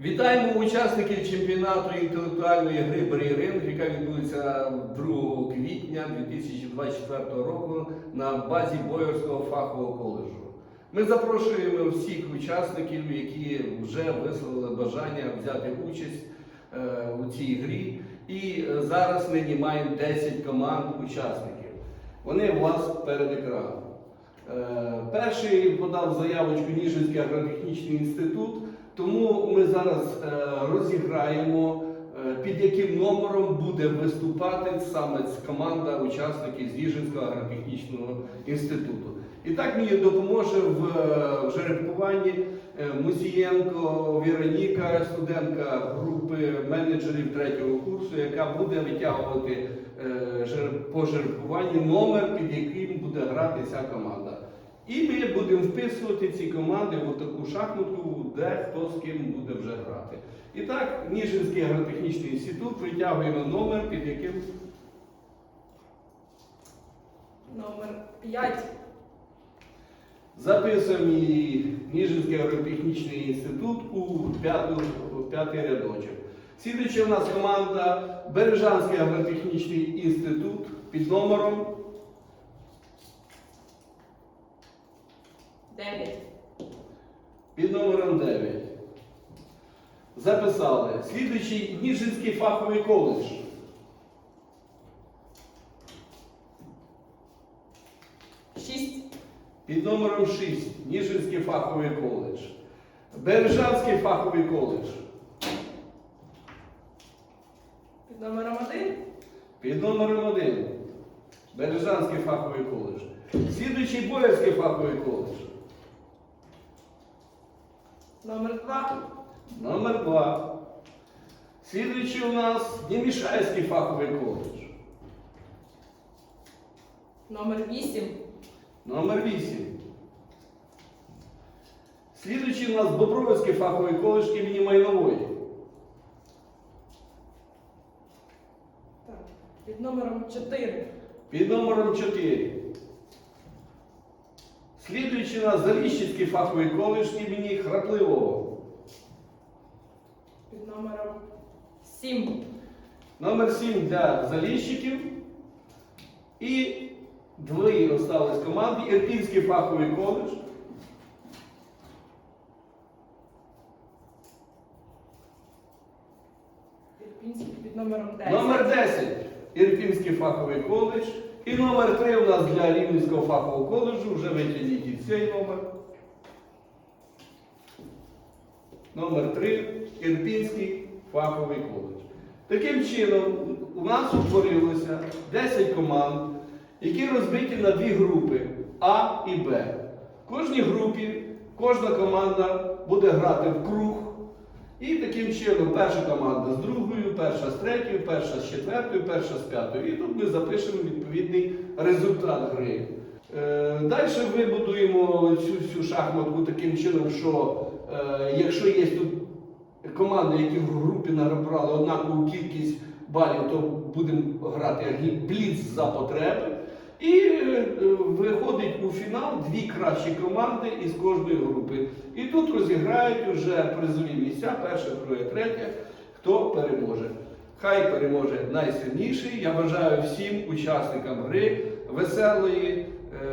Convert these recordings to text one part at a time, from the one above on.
Вітаємо учасників чемпіонату інтелектуальної гри Брейринг, яка відбудеться 2 квітня 2024 року на базі Боярського фахового коледжу. Ми запрошуємо всіх учасників, які вже висловили бажання взяти участь е, у цій грі. І е, зараз нині маємо 10 команд учасників. Вони у вас перед екраном. Е, Перший подав заявочку Ніжинський агротехнічний інститут, тому ми зараз е, розіграємо, е, під яким номером буде виступати саме команда учасників з Ніжинського агротехнічного інституту. І так мені допоможе в, жеребкуванні Мусієнко Віроніка, студентка групи менеджерів третього курсу, яка буде витягувати по жеребкуванні номер, під яким буде грати ця команда. І ми будемо вписувати ці команди в таку шахматку, де хто з ким буде вже грати. І так, Ніжинський агротехнічний інститут витягуємо номер, під яким Номер 5. записуємо її Ніжинський агротехнічний інститут у п'яту, п'ятий рядочок. Слідуюча у нас команда Бережанський агротехнічний інститут під номером 9. Під номером 9. Записали. Слідуючий Ніжинський фаховий коледж. Шість. Під номером 6. Ніжинський фаховий коледж. Бережанський фаховий коледж. Під номером 1. Під номером 1. Бережанський фаховий коледж. Слідуючий Боярський фаховий коледж. Номер 2. Номер 2. Слідуючий у нас Німішайський фаховий коледж. Номер 8. Номер 8. Слідуючий у нас Бобровицький фаховий коледж імені Майнової. Так. Під номером 4. Під номером 4. Слідуючий у нас Заліщицький фаховий коледж імені Храпливого. Під номером 7. Номер 7 для заліщиків. І двоє остались команди. Ірпінський фаховий коледж. Ірпінський під номером 10. Номер 10 Ірпінський фаховий коледж. І номер 3 у нас для Рівненського фахового коледжу. Вже витягніть цей номер. Номер 3 Ірпінський фаховий коледж. Таким чином, у нас утворилося 10 команд, які розбиті на дві групи А і Б. В кожній групі кожна команда буде грати в круг. І таким чином перша команда з другою, перша з третьою, перша з четвертою, перша з п'ятою. І тут ми запишемо відповідний результат гри. Е, Далі вибудуємо цю всю шахматку таким чином, що е, якщо є тут команди, які в групі набрали однакову кількість балів, то будемо грати як бліц за потреби. І виходить у фінал дві кращі команди із кожної групи. І тут розіграють уже призові місця, перше, друге, третє, хто переможе. Хай переможе найсильніший. Я бажаю всім учасникам гри веселої е,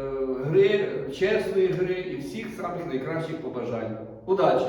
гри, чесної гри і всіх самих найкращих побажань. Удачі!